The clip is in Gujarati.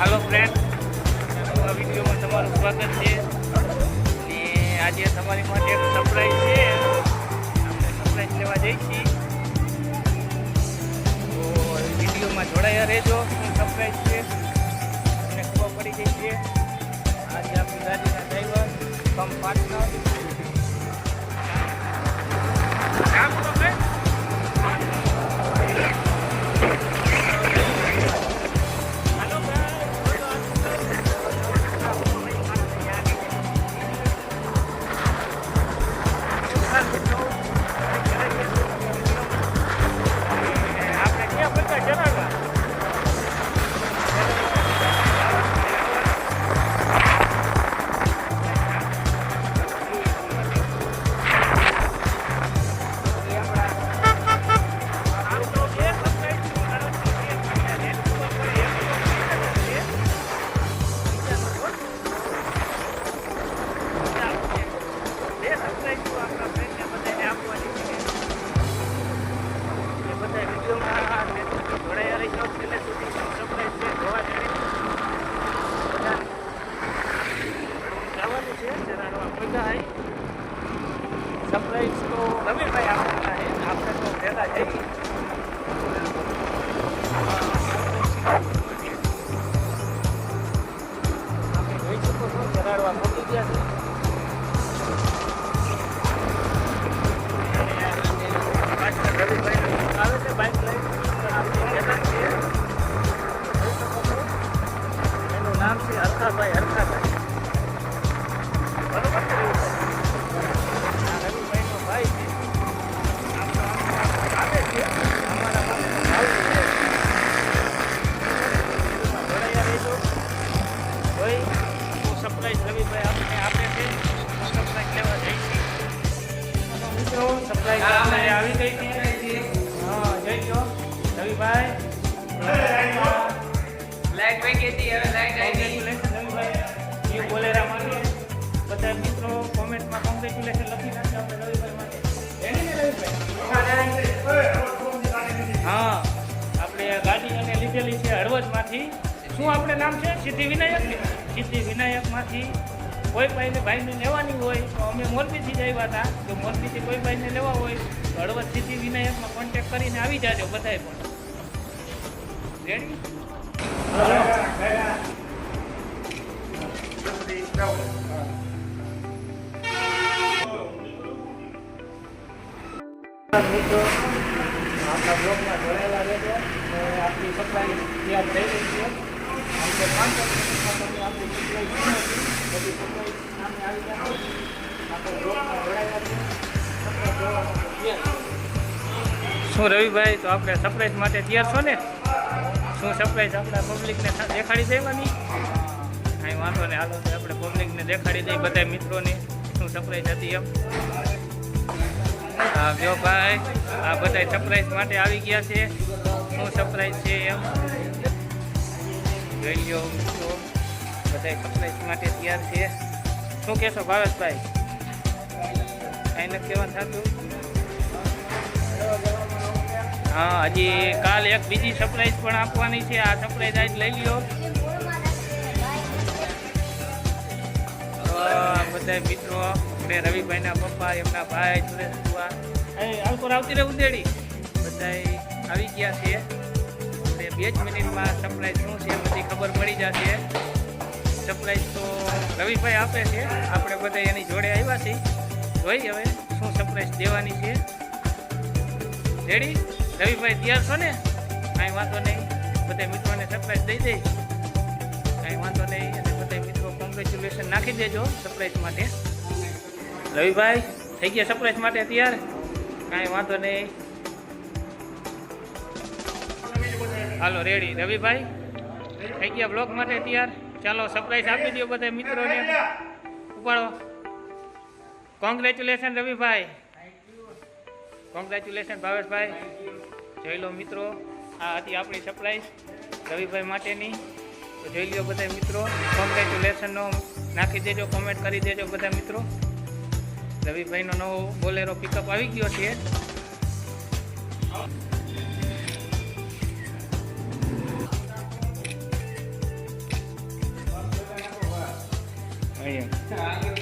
હાલો ફ્રેન્ડ નવા વિડીયોમાં તમારું સ્વાગત છે. અને આજે તમારી માટે એક સરપ્રાઈઝ છે. આપણે સરપ્રાઈઝ લેવા જઈએ છીએ. તો વિડીયોમાં જોડાયા રહેજો. સરપ્રાઈઝ છે? અને ખબર પડી ગઈ છે. આજે આપણી ગાડીના સરપ્રાઈઝ તો રવિભાઈ આપવાના આપણે તો ભેગા જઈએ આપણે જોઈ શકો છો જરાડવા પહોંચી ગયા રવિભાઈ આપણને આપે છે લેવા જઈ આવી ગઈ છે હા જઈજો રવિભાઈ લાઈટ વહી રવિભાઈ એ બોલેરા બધા મિત્રો કોમેન્ટમાં કોંગ્રેચ્યુલેશન લખી નાખજો આપણે રવિભાઈ હા આપણે ગાડી અને લીધેલી છે હળવદમાંથી. શું આપણે નામ છે? સિદ્ધિ વિનાયક? સિદ્ધિ વિનાયકમાંથી કોઈ ભાઈને ભાઈને લેવાની હોય તો અમે મોરબીથી જ આવ્યા હતા. જો મોરબીથી કોઈ ભાઈને લેવા હોય તો હળવદ સિદ્ધિ વિનાયકમાં કોન્ટેક કરીને આવી જાજો બધાએ પણ. આપણા બ્લોગમાં જોડાયેલા રહેજો. આપણી સપ્લાય તૈયાર થઈ રહી છે. શું રવિભાઈ, તો આપણે સરપ્રાઈઝ માટે તૈયાર છો ને? શું સરપ્રાઈઝ આપણા પબ્લિકને દેખાડી દેવાની કાંઈ વાંધો નહીં, હાલો તો આપણે પબ્લિકને દેખાડી દઈએ બધા મિત્રોને. શું સરપ્રાઈઝ હતી એમ? હા, જો ભાઈ, આ બધા સરપ્રાઈઝ માટે આવી ગયા છે. શું સરપ્રાઈઝ છે એમ? જોઈ લ્યો મિત્રો. બધા સરપ્રાઈઝ માટે તૈયાર છે. શું કહેશો ભાવેશભાઈ? કાંઈ કહેવાનું થતું. હા, હજી કાલ એક બીજી સરપ્રાઈઝ પણ આપવાની છે. આ સરપ્રાઈઝ આજ લઈ આ બધા મિત્રો આપણે રવિભાઈના પપ્પા, એમના ભાઈ સુરેશ એ આવતી રહે ઉદેડી બધા આવી ગયા છે. બે જ મિનિટમાં સપ્લાય શું છે બધી ખબર પડી જશે. સપ્લાય તો રવિભાઈ આપે છે. આપણે બધા એની જોડે આવ્યા છીએ. જોઈ હવે શું સપ્લાય દેવાની છે. રેડી રવિભાઈ તૈયાર છો ને? કાંઈ વાંધો નહીં. બધા મિત્રોને સપ્લાય દઈ દઈશ. કાંઈ વાંધો નહીં. અને બધા મિત્રો કોંગ્રેચ્યુલેશન નાખી દેજો સરપ્રાઈઝ માટે. રવિભાઈ, થઈ ગયા સરપ્રાઈઝ માટે તૈયાર? કાંઈ વાંધો નહીં. હાલો, રેડી. રવિભાઈ, થઈ ગયા બ્લોગ માટે તૈયાર? ચાલો સરપ્રાઈઝ આપી દો બધા મિત્રોને. ઉપાડો. કોંગ્રેચ્યુલેશન રવિભાઈ. કોંગ્રેચ્યુલેશન ભાવેશભાઈ. જોઈ લો મિત્રો, આ હતી આપણી સરપ્રાઈઝ રવિભાઈ માટેની. તો જોઈ લો બધા મિત્રો કોંગ્રેચ્યુલેશનનો નાખી દેજો કોમેન્ટ કરી દેજો બધા મિત્રો. રવિભાઈનો નવો બોલેરો પિકઅપ આવી ગયો છે. Ayan.